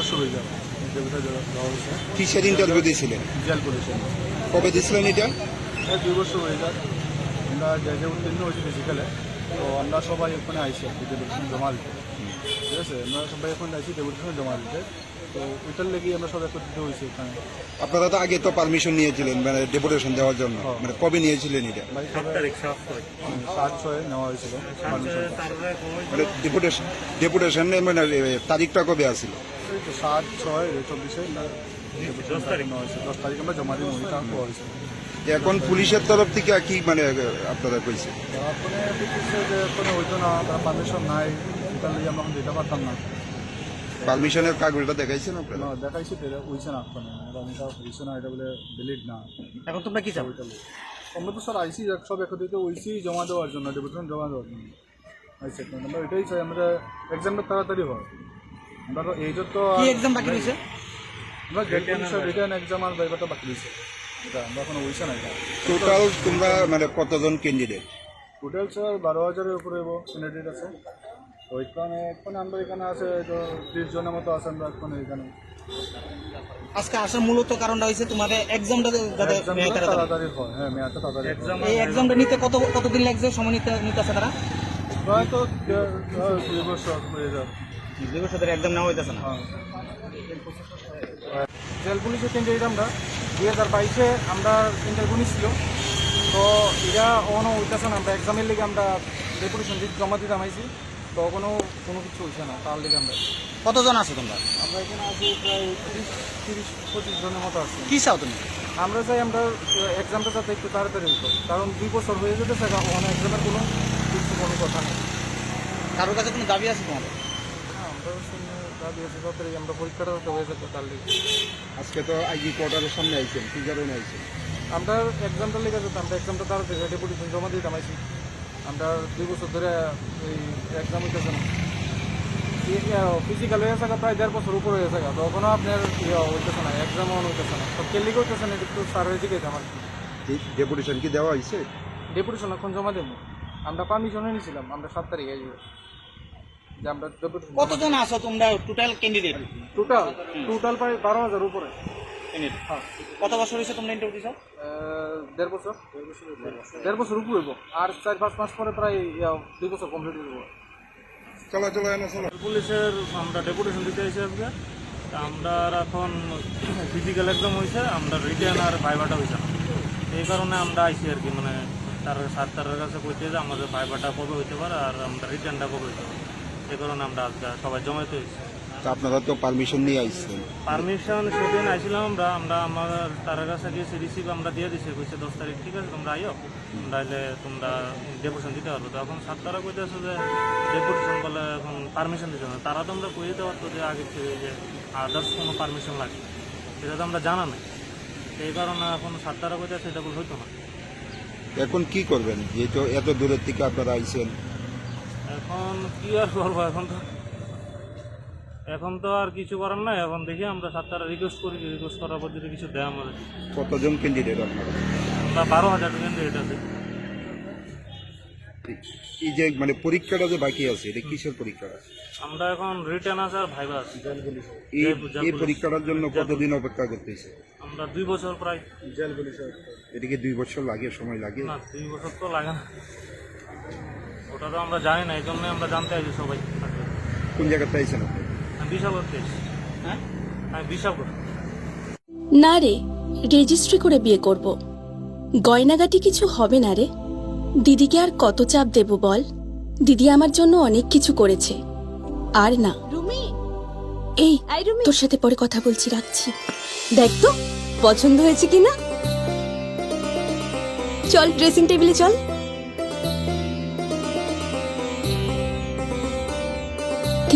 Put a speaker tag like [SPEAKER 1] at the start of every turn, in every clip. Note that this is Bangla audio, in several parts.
[SPEAKER 1] বছর হয়ে যাবে। ইন্টারভিউটা দেওয়া হয়েছে।
[SPEAKER 2] কিসের ইন্টারভিউ দিয়েছিলেন?
[SPEAKER 1] জেল পুলিশে
[SPEAKER 2] কবে দিয়েছিলেন এটা?
[SPEAKER 1] এই দুই বছর হয়ে যায় আমরা যে যে উত্তীর্ণ হয়েছি ফিজিক্যালে তো আমরা সবাই ওখানে আইসি আর কি ডেপুটেশন জমা দিতে। ঠিক আছে? আমরা সবাই এখন আইসি ডেপুটেশন জমা দিতে। তো ওইটার লেগে আমরা সবাই একত্রিত হয়েছি এখানে
[SPEAKER 2] আপনারা তো আগে তো পারমিশন নিয়েছিলেন মানে ডেপুটেশন দেওয়ার জন্য।
[SPEAKER 1] হ্যাঁ।
[SPEAKER 2] মানে কবে নিয়েছিলেন এটা?
[SPEAKER 1] সাত ছয় নেওয়া হয়েছিল।
[SPEAKER 2] মানে ডেপুটেশন ডেপুটেশন মানে তারিখটা কবে আসছিল
[SPEAKER 1] তো সাত ছয় চব্বিশে দশ তারিখ আমরা জমা হওয়া হয়েছে।
[SPEAKER 2] এখন পুলিশের তরফ থেকে কি মানে আপনারা কইছে
[SPEAKER 1] যে কোনো হইতো না তারা পারমিশন নাই আমরা দিতে পারতাম না।
[SPEAKER 2] পারমিশনের কাগজটা দেখাইছেন আপনারা?
[SPEAKER 1] না, দেখাইছি তো এটা হইছে না হইছে না এটা বলে ভ্যালিড না।
[SPEAKER 3] এখন তোমরা কি চাও।
[SPEAKER 1] আমরা তো স্যার আইসি সব একত্রিত হইছি জমা দেওয়ার জন্য ডেপুটেশন জমা দেওয়ার জন্য। আমরা এটাই চাই আমরা এক্সামটা তাড়াতাড়ি হয়। আমরা তো এই তো
[SPEAKER 3] কি এক্সাম বাকি রয়েছে
[SPEAKER 1] আমরা গেট পুলিশের রিটার্ন এক্সাম আর বাইবাটা বাকি দিয়েছে এটা আমরা এখনও হইছে না
[SPEAKER 2] টোটাল তোমরা মানে কতজন ক্যান্ডিডেট
[SPEAKER 1] টোটাল স্যার বারো হাজারের উপরে ক্যান্ডিডেট আছে। তো ওইখানে এখন আমরা এখানে আছে তো ত্রিশ জনের মতো আছে আমরা এখন এখানে
[SPEAKER 3] আজকে আসার মূলত কারণটা হয়েছে তোমাদের এক্সামটা যাতে তাড়াতাড়ি।
[SPEAKER 1] হয় হ্যাঁ মেয়াদটা তাড়াতাড়ি
[SPEAKER 3] এই এক্সামটা নিতে কত কতদিন লাগছে সময় নিতে নিতেছে তারা?
[SPEAKER 1] প্রায় তো দেড়- আহ, দুই বছর হয়ে যাবে।
[SPEAKER 3] দুই বছর ধরে এক্সাম নেওয়া হইতেছে না।
[SPEAKER 1] জেল পুলিশের ক্যান্ডিডেট আমরা দুই হাজার বাইশে আমরা ইন্টারভিউ নিচ্ছিল তো এটা অনো হইতেছে না আমরা এক্সামের লিগে আমরা ডেপুটেশন জমা দিতাম আইছি তো কোনো কোনো কিছু হইছে না তার লিগে আমরা
[SPEAKER 3] কতজন আছো তোমরা?
[SPEAKER 1] আমরা এখানে আছি প্রায় তিরিশ তিরিশ পঁচিশ জনের মতো আছি।
[SPEAKER 3] কি চাও তুমি?
[SPEAKER 1] আমরা চাই আমরা এক্সামটা যাতে একটু তাড়াতাড়ি হতো কারণ দুই বছর হয়ে যেতেছে ওখানে এক্সামের কোনো কিছু কোনো কথা নেই।
[SPEAKER 3] কারোর কাছে কোনো দাবি আছে তোমাদের?
[SPEAKER 1] আমরা শুনে দাবি আছে তাড়াতাড়ি আমরা পরীক্ষাটা হয়ে যেত তার লিগে
[SPEAKER 2] আজকে তো আইজি কোয়ার্টারের সামনে আইছেন কি কারণে আইছেন?
[SPEAKER 1] আমরা এক্সামটা লেগে যেত আমরা এক্সামটা তাড়াতাড়ি ডেপুটেশন জমা আমরা দুই বছর ধরে এই এক্সাম হইতেছে না। ফিজিক্যাল হয়ে থাকা প্রায় দেড় বছর উপরে হয়ে থাকা তখনও আপনার ইয়ে হইতেছে না এক্সামও হইতেছে না। কেলিকে হইতেছে না একটু স্যারের দিকে আমার।
[SPEAKER 2] ডেপুটেশন কি দেওয়া হয়েছে
[SPEAKER 1] ডেপুটেশন এখন জমা দেবো। আমরা পারমিশনে নিয়েছিলাম আমরা সাত তারিখে আসব যে আমরা
[SPEAKER 3] কতজন আছো তোমরা? টোটাল ক্যান্ডিডেট
[SPEAKER 1] টোটাল টোটাল প্রায় বারো হাজার উপরে। হ্যাঁ।
[SPEAKER 3] কত বছর হয়েছে তোমরা ইন্টারভিউ দিছো?
[SPEAKER 1] দেড় বছর। দেড় বছর উপরে। হইব। আর চার পাঁচ মাস পরে প্রায় ইয়া, দুই বছর কমপ্লিট হইব।
[SPEAKER 2] চলো চলো এনে চলো।
[SPEAKER 4] পুলিশের আমরা ডেপুটেশন দিতে এসে আজকে। তা আমরা এখন ফিজিক্যাল এক্সাম হয়েছে আমরা রিটার্ন আর ভাইবাটা হয়েছে এই কারণে আমরা আইসি আর কি মানে তার স্যার তারের কাছে কইতে যে আমাদের ভাইবাটা কবে হইতে পারে আর আমরা রিটার্নটা কবে হইতে পারে। এই কারণে আমরা আজকে সবাই জমাইতে হয়েছি।
[SPEAKER 2] তা আপনারা তো পারমিশন নিয়ে আইছেন
[SPEAKER 4] পারমিশন সেদিন আইছিলাম আমরা আমরা আমার তার কাছে গিয়েছি রিসিভ আমরা দিয়ে দিছি কইছে দশ তারিখ ঠিক আছে তোমরা আইও। তাহলে তোমরা ডেপুটেশন দিতে পারব। তখন সাত তারা কইতেছে যে ডেপুটেশন বলে এখন পারমিশন দিতে হবে। তারা তো আমরা কই দিতে পারতো যে আগে থেকে যে আদার্স কোনো পারমিশন লাগে সেটা তো আমরা জানা নাই। এই কারণে এখন সাত তারা কইতেছে এটা হইতো না।
[SPEAKER 2] এখন কি করবেন? যেহেতু এত দূরের থেকে আপনারা আইছেন।
[SPEAKER 4] এখন কি আর করব এখন তো এখন তো আর কিছু করার নাই এখন দেখি আমরা সাত তারা রিকোয়েস্ট করি রিকোয়েস্ট করার পর যদি কিছু দেয় আমাদের।
[SPEAKER 2] কতজন ক্যান্ডিডেট আপনারা?
[SPEAKER 4] আমরা বারো হাজার ক্যান্ডিডেট আছে।
[SPEAKER 2] এই যে মানে পরীক্ষাটা যে বাকি আছে এটা কিসের পরীক্ষাটা
[SPEAKER 4] আমরা এখন রিটার্ন আছে আর ভাইবা আছে।
[SPEAKER 2] এই এই পরীক্ষাটার জন্য কতদিন অপেক্ষা করতেছে?
[SPEAKER 4] আমরা দুই বছর প্রায়।
[SPEAKER 1] জেল
[SPEAKER 2] দুই বছর লাগে সময় লাগে?
[SPEAKER 4] না দুই বছর তো লাগে না। ওটা তো আমরা জানি না এই জন্য আমরা জানতে আছি সবাই।
[SPEAKER 2] কোন জায়গাতে আইছেন আপনি?
[SPEAKER 4] বিশাল করতে
[SPEAKER 3] হ্যাঁ?
[SPEAKER 4] আমি বিশাল করি
[SPEAKER 5] না রে রেজিস্ট্রি করে বিয়ে করব। গয়নাগাটি কিছু হবে না রে। দিদিকে আর কত চাপ দেব বল? দিদি আমার জন্য অনেক কিছু করেছে। আর না।
[SPEAKER 6] রুমি!
[SPEAKER 5] এই
[SPEAKER 6] আই রুমি!
[SPEAKER 5] তোর সাথে পরে কথা বলছি রাখছি। দেখ তো পছন্দ হয়েছে কিনা? চল ড্রেসিং টেবিলে চল।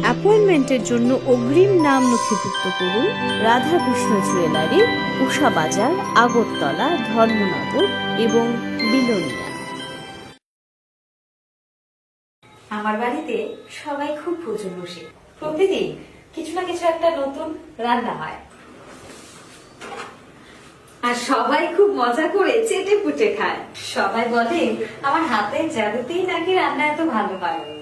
[SPEAKER 6] অ্যাপয়েন্টমেন্টের জন্য অগ্রিম নাম নথিভুক্ত করুন রাধাকৃষ্ণ জুয়েলারি, উষা বাজার, আগরতলা, ধর্মনগর এবং বিলোনিয়া।
[SPEAKER 7] আমার বাড়িতে সবাই খুব প্রচুর বসে। প্রতিদিন কিছু না কিছু একটা নতুন রান্না হয়। আর সবাই খুব মজা করে চেটে পুটে খায়। সবাই বলে, আমার হাতের জাদুতেই নাকি রান্না এত ভালো হয়।